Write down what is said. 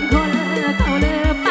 นคนเขาเลือไป